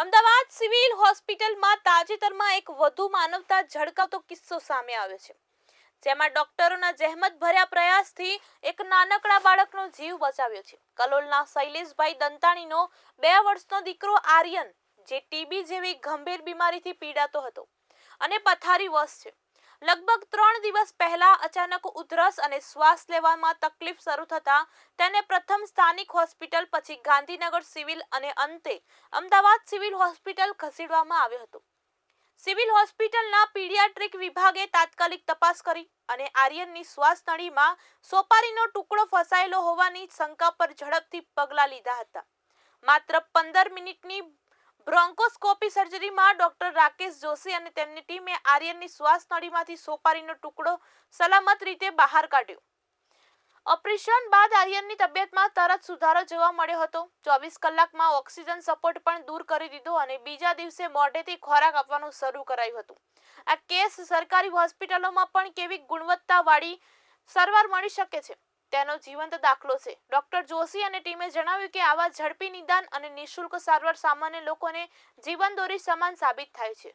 Ahmedabad civil હોસ્પિટલમાં તાજેતરમાં એક વધુ માનવતા ઝળકાવતો કિસ્સો સામે આવ્યો છે, જેમાં ડોક્ટરોના જહેમત ભર્યા પ્રયાસથી એક નાનકડા બાળકનો જીવ બચાવ્યો છે. કલોલના શૈલેષભાઈ દંતાણીનો બે વર્ષનો દીકરો આર્યન, જે ટીબી જેવી ગંભીર બીમારીથી પીડાતો હતો અને પથારી વશ છે. લગભગ ત્રણ દિવસ પહેલા અચાનક ઉધરસ અને શ્વાસ લેવામાં તકલીફ શરૂ થતા તેને પ્રથમ સ્થાનિક હોસ્પિટલ, પછી ગાંધીનગર સિવિલ અને અંતે અમદાવાદ સિવિલ હોસ્પિટલ ખસેડવામાં આવ્યો હતો. સિવિલ હોસ્પિટલના પીડિયાટ્રિક વિભાગે તાત્કાલિક તપાસ કરી અને આર્યનની શ્વાસ નળીમાં સોપારીનો ટુકડો ફસાયેલો હોવાની શંકા પર ઝડપથી પગલાં લીધા હતા. માત્ર પંદર મિનિટની બ્રોન્કોસ્કોપી સર્જરીમાં ડોક્ટર રાકેશ જોશી અને તેમની ટીમે આર્યનની શ્વાસ નળીમાંથી સોપારીનો ટુકડો સલામત રીતે બહાર કાઢ્યો. ઓપરેશન બાદ આર્યનની તબિયતમાં તરત સુધારો જોવા મળ્યો હતો. ચોવીસ કલાકમાં ઓક્સિજન સપોર્ટ પણ દૂર કરી દીધો અને બીજા દિવસે મોઢેથી ખોરાક આપવાનું શરૂ કરાયું હતું. આ કેસ સરકારી હોસ્પિટલોમાં પણ કેવી ગુણવત્તાવાળી સારવાર મળી શકે છે? તેનો જીવંત દાખલો છે. ડોક્ટર જોશી અને ટીમે જણાવ્યું કે આવા ઝડપી નિદાન અને નિઃશુલ્ક સારવાર સામાન્ય લોકોને જીવન દોરી સમાન સાબિત થાય છે.